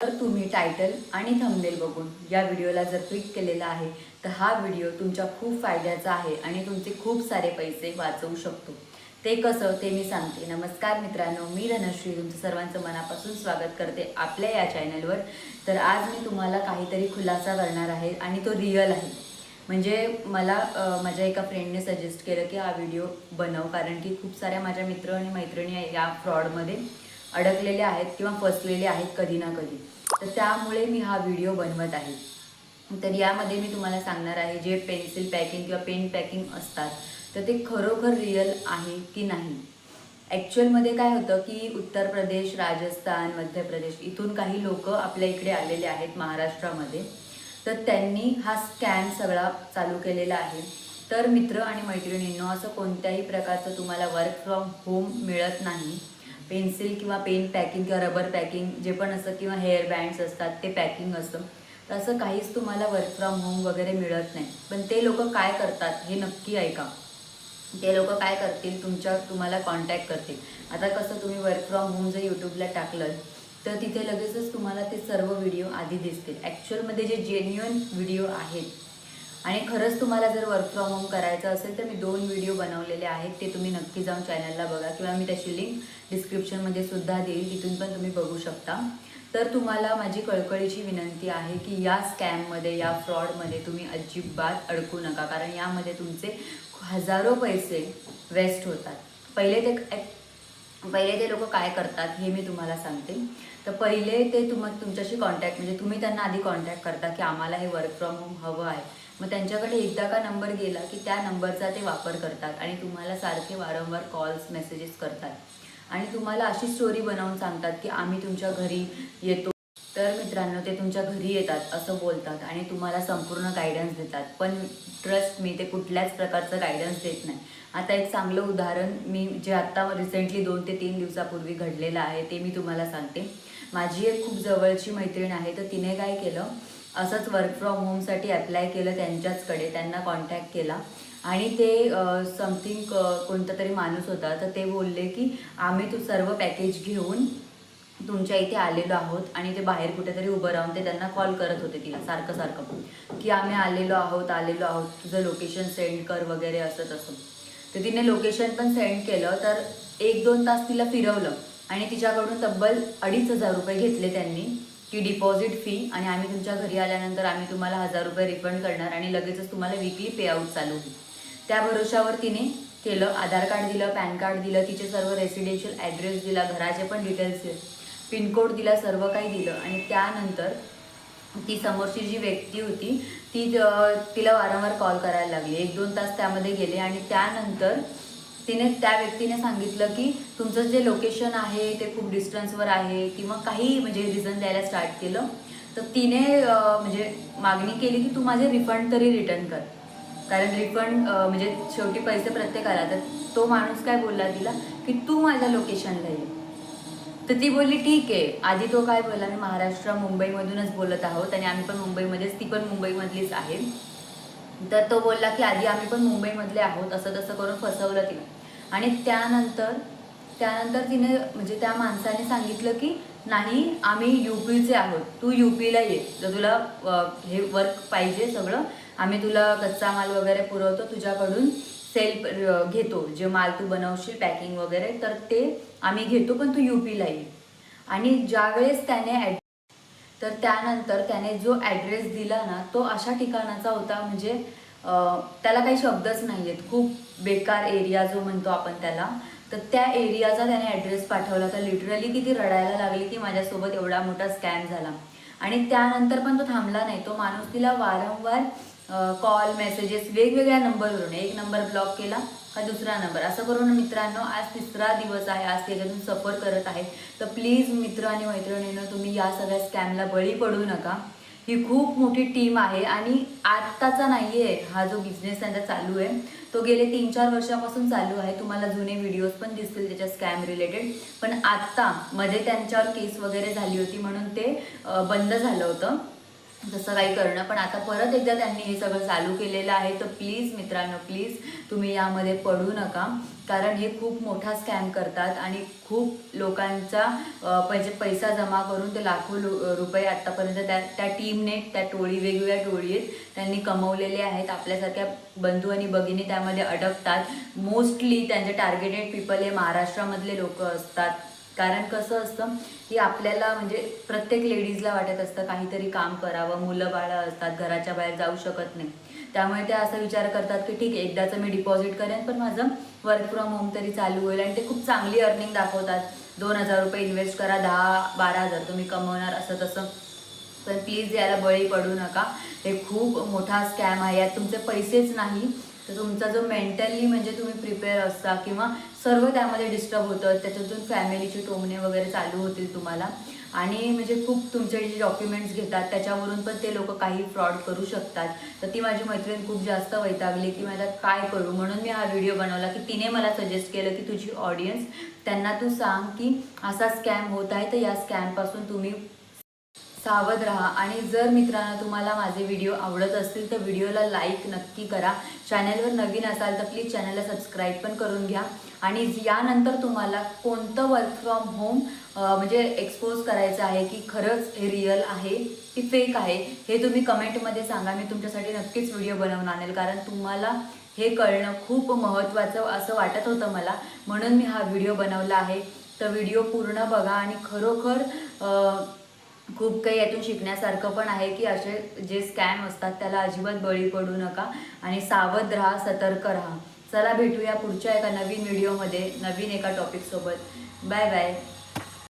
तर तुम्ही टायटल आणि थंबनेल बघून या व्हिडिओला जर क्लिक केलेला आहे तर हा व्हिडिओ तुमच्या खूप फायद्याचा आहे आणि तुमचे खूप सारे पैसे वाचवू शकतो. ते कसं ते मी सांगते. नमस्कार मित्रांनो मी धनश्री. तुमचं सर्वांचं मनापासून स्वागत करते आपल्या या चॅनलवर तर आज मी तुम्हाला काहीतरी खुलासा करणार आहे आणि तो रिअल आहे. म्हणजे मला माझ्या एका फ्रेंडने सजेस्ट केलं की हा व्हिडिओ बनव. कारण की खूप साऱ्या माझ्या मित्र आणि मैत्रिणी या फ्रॉडमध्ये अडकलेले आहेत किंवा फसलेले आहेत कधी ना कधी. तर त्यामुळे मी हा व्हिडिओ बनवत आहे. तर यामध्ये मी तुम्हाला सांगणार आहे जे पेन्सिल पॅकिंग किंवा पेन पॅकिंग असतात तर ते खरोखर रिअल आहे की नाही? ॲक्च्युअलमध्ये काय होतं की उत्तर प्रदेश राजस्थान मध्य प्रदेश इथून काही लोक आपल्या इकडे आलेले आहेत महाराष्ट्रामध्ये. तर त्यांनी हा स्कॅम सगळा चालू केलेला आहे. तर मित्र आणि मैत्रिणींनो असं कोणत्याही प्रकारचं तुम्हाला वर्क फ्रॉम होम मिळत नाही. पेन्सिल किंवा पेन पॅकिंग किंवा रबर पॅकिंग जे पण असतं किंवा हेअर बँड्स असतात ते पॅकिंग असतं. तर असं काहीच तुम्हाला वर्क फ्रॉम होम वगैरे मिळत नाही. पण ते लोक काय करतात हे नक्की ऐका. ते लोक काय करतील तुमच्या तुम्हाला कॉन्टॅक्ट करतील. आता कसं तुम्ही वर्क फ्रॉम होम जर यूट्यूबला टाकलं तर तिथे लगेचच तुम्हाला ते सर्व व्हिडिओ आधी दिसतील. ॲक्च्युअलमध्ये जे जेन्युअन व्हिडिओ आहेत आणि खरंच तुम्हाला जर वर्क फ्रॉम होम करायचं असेल तर मी दोन व्हिडिओ बनवलेले आहेत. ते तुम्ही नक्की जाऊन चॅनलला बघा किंवा मी त्याची लिंक डिस्क्रिप्शनमध्ये सुद्धा देईल. तिथून पण तुम्ही बघू शकता. तर तुम्हाला माझी कळकळीची विनंती आहे की या स्कॅममध्ये या फ्रॉडमध्ये तुम्ही अजिबात अडकू नका. कारण यामध्ये तुमचे हजारो पैसे वेस्ट होतात. पहिले ते पहिले ते लोक काय करतात हे मी तुम्हाला सांगते. तर पहिले ते तुम तुमच्याशी कॉन्टॅक्ट म्हणजे तुम्ही त्यांना आधी कॉन्टॅक्ट करता की आम्हाला हे वर्क फ्रॉम होम हवं आहे. मग त्यांच्याकडे एकदा का नंबर गेला की त्या नंबरचा ते वापर करतात आणि तुम्हाला सारखे वारंवार कॉल्स मेसेजेस करतात. आणि तुम्हाला अशी स्टोरी बनवून सांगतात की आम्ही तुमच्या घरी येतो. तर मित्रांनो ते तुमच्या घरी येतात असं बोलतात आणि तुम्हाला संपूर्ण गायडन्स देतात. पण ट्रस्ट मी ते कुठल्याच प्रकारचं गायडन्स देत नाही. आता एक चांगलं उदाहरण मी जे आत्ता रिसेंटली दोन ते तीन दिवसापूर्वी घडलेलं आहे ते मी तुम्हाला सांगते. माझी एक खूप जवळची मैत्रीण आहे तर तिने काय केलं असंच वर्क फ्रॉम होमसाठी अप्लाय केलं त्यांच्याचकडे त्यांना कॉन्टॅक्ट केला. आणि ते समथिंग कोणता तरी माणूस होता. तर ते बोलले की आम्ही तू सर्व पॅकेज घेऊन तुमच्या इथे आलेलो आहोत. आणि ते बाहेर कुठेतरी उभं राहून ते त्यांना कॉल करत होते तिला सारखं सारखं. की आम्ही आलेलो आहोत आलेलो आहोत. तुझं लोकेशन सेंड कर वगैरे असं तसं. तर तिने लोकेशन पण सेंड केलं. तर एक दोन तास तिला फिरवलं. आणि तिच्याकडून तब्बल अडीच हजार रुपये घेतले त्यांनी. की डिपॉझिट फी आणि आम्ही तुमच्या घरी आल्यानंतर आम्ही तुम्हाला हजार रुपये रिफंड करणार आणि लगेचच तुम्हाला विकली पे आउट चालू होईल. त्या भरोशावर तिने केलं आधार कार्ड दिलं पॅन कार्ड दिलं तिचे सर्व रेसिडेन्शियल ॲड्रेस दिला घराचे पण डिटेल्स दिले पिनकोड दिला सर्व काही दिलं आणि त्यानंतर ती समोरची जी व्यक्ती होती ती तिला वारंवार कॉल करायला लागली. एक दोन तास त्यामध्ये गेले आणि त्यानंतर तिने त्या व्यक्तीने सांगितलं की तुमचं जे लोकेशन आहे ते खूप डिस्टन्सवर आहे किंवा काही म्हणजे रिझन द्यायला स्टार्ट केलं. तर तिने म्हणजे मागणी केली की तू माझे रिफंड तरी रिटर्न कर. कारण रिफंड म्हणजे शेवटी पैसे प्रत्येकाला तर तो माणूस काय बोलला तिला की तू माझ्या लोकेशनला ये. तर ती बोलली ठीक आहे. आधी तो काय बोलला मी महाराष्ट्र मुंबईमधूनच बोलत आहोत आणि आम्ही पण मुंबईमध्येच ती पण मुंबईमधलीच आहे. तर तो बोलला की आधी आम्ही पण मुंबईमधले आहोत असं तसं करून फसवलं तिला. आणि त्यानंतर त्यानंतर तिने म्हणजे त्या माणसाने सांगितलं की नाही आम्ही यू पीचे आहोत. तू यू पीला ये. जर तुला हे वर्क पाहिजे सगळं आम्ही तुला कच्चा माल वगैरे पुरवतो तुझ्याकडून सेल घेतो. जे माल तू बनवशील पॅकिंग वगैरे तर ते आम्ही घेतो पण तू यू पीला ये. आणि ज्यावेळेस त्याने ॲड तर त्यानंतर त्याने जो ॲड्रेस दिला ना तो अशा ठिकाणाचा होता. म्हणजे त्याला काही शब्दच नाही आहेत खूप बेकार एरिया जो म्हणतो आपण त्याला. तर त्या एरियाचा त्याने ॲड्रेस पाठवला. तर लिटरली किती रडायला लागली की माझ्यासोबत एवढा मोठा स्कॅम झाला. आणि त्यानंतर पण तो थांबला नाही. तो माणूस तिला वारंवार कॉल मेसेजेस वेगवेगळ्या नंबरवरून एक नंबर ब्लॉक केला का दुसरा नंबर असं करून मित्रांनो आज तिसरा दिवस आहे. आज त्याच्यातून सफर करत आहे. तर प्लीज मित्र आणि मैत्रिणीनं तुम्ही या सगळ्या स्कॅमला बळी पडू नका. ही खूप मोठी टीम आहे आणि आत्ताचा नाही आहे हा जो बिझनेस त्यांचा चालू आहे तो गेले तीन चार वर्षापासून चालू आहे. तुम्हाला जुने व्हिडिओज पण दिसतील त्याच्या स्कॅम रिलेटेड पण आत्ता मध्ये त्यांच्यावर केस वगैरे झाली होती म्हणून ते बंद झालं होतं. तसं काही करणं. पण आता परत एकदा त्यांनी हे सगळं चालू केलेलं आहे. तर प्लीज मित्रांनो प्लीज तुम्ही यामध्ये पडू नका. कारण हे खूप मोठा स्कॅम करतात आणि खूप लोकांचा अं, म्हणजे पैसा जमा करून ते लाखो रुपये आत्तापर्यंत त्या त्या टीमने त्या टोळी वेगवेगळ्या टोळी त्यांनी कमवलेले आहेत. आपल्यासारख्या बंधू आणि भगिनी त्यामध्ये अडकतात. मोस्टली त्यांचे टार्गेटेड पीपल हे महाराष्ट्रामधले लोक असतात. कारण कसं असतं की आपल्याला म्हणजे प्रत्येक लेडीजला वाटत असतं काहीतरी काम करावं मुलं बाळं असतात घराच्या बाहेर जाऊ शकत नाही. त्यामुळे ते असा विचार करतात की ठीक आहे एकदाचं मी डिपॉझिट करेन पण माझं वर्क फ्रॉम होम तरी चालू होईल आणि ते खूप चांगली अर्निंग दाखवतात. दोन हजार रुपये इन्व्हेस्ट करा दहा बारा हजार तुम्ही कमवणार असं तसं. पण प्लीज याला बळी पडू नका. हे खूप मोठा स्कॅम आहे. यात तुमचे पैसेच नाही. तर तुमचा जो मेंटली म्हणजे तुम्ही प्रिपेअर असता किंवा सर्व त्यामध्ये डिस्टर्ब होतं. त्याच्यातून फॅमिलीचे टोमणे वगैरे चालू होतील तुम्हाला. आणि म्हणजे खूप तुमचे जे डॉक्युमेंट्स घेतात त्याच्यावरून पण ते लोक काही फ्रॉड करू शकतात. तर ती माझी मैत्रीण खूप जास्त वैतागली. की माझ्या काय करू? म्हणून मी हा व्हिडिओ बनवला की तिने मला सजेस्ट केलं की तुझी ऑडियन्स त्यांना तू सांग की असा स्कॅम होत आहे तर या स्कॅमपासून तुम्ही सावध राहा. आणि जर मित्रांनो तुम्हाला माझे व्हिडिओ आवडत असतील तर व्हिडिओला लाईक नक्की करा. चॅनलवर नवीन असाल तर प्लीज चॅनलला सबस्क्राईब पण करून घ्या. आणि यानंतर तुम्हाला कोणतं वर्क फ्रॉम होम म्हणजे एक्सपोज करायचं आहे की खरंच हे रिअल आहे की फेक आहे हे तुम्ही कमेंटमध्ये सांगा. मी तुमच्यासाठी नक्कीच व्हिडिओ बनवून आणेल कारण तुम्हाला हे कळणं खूप महत्त्वाचं असं वाटत होतं मला. म्हणून मी हा व्हिडिओ बनवला आहे. तर व्हिडिओ पूर्ण बघा आणि खरोखर खूप काही यातून शिकण्यासारखं पण आहे की असे जे स्कॅम असतात त्याला अजिबात बळी पडू नका आणि सावध राहा सतर्क राहा. चला भेटूया पुढच्या एका नवीन व्हिडिओमध्ये नवीन एका टॉपिकसोबत बाय बाय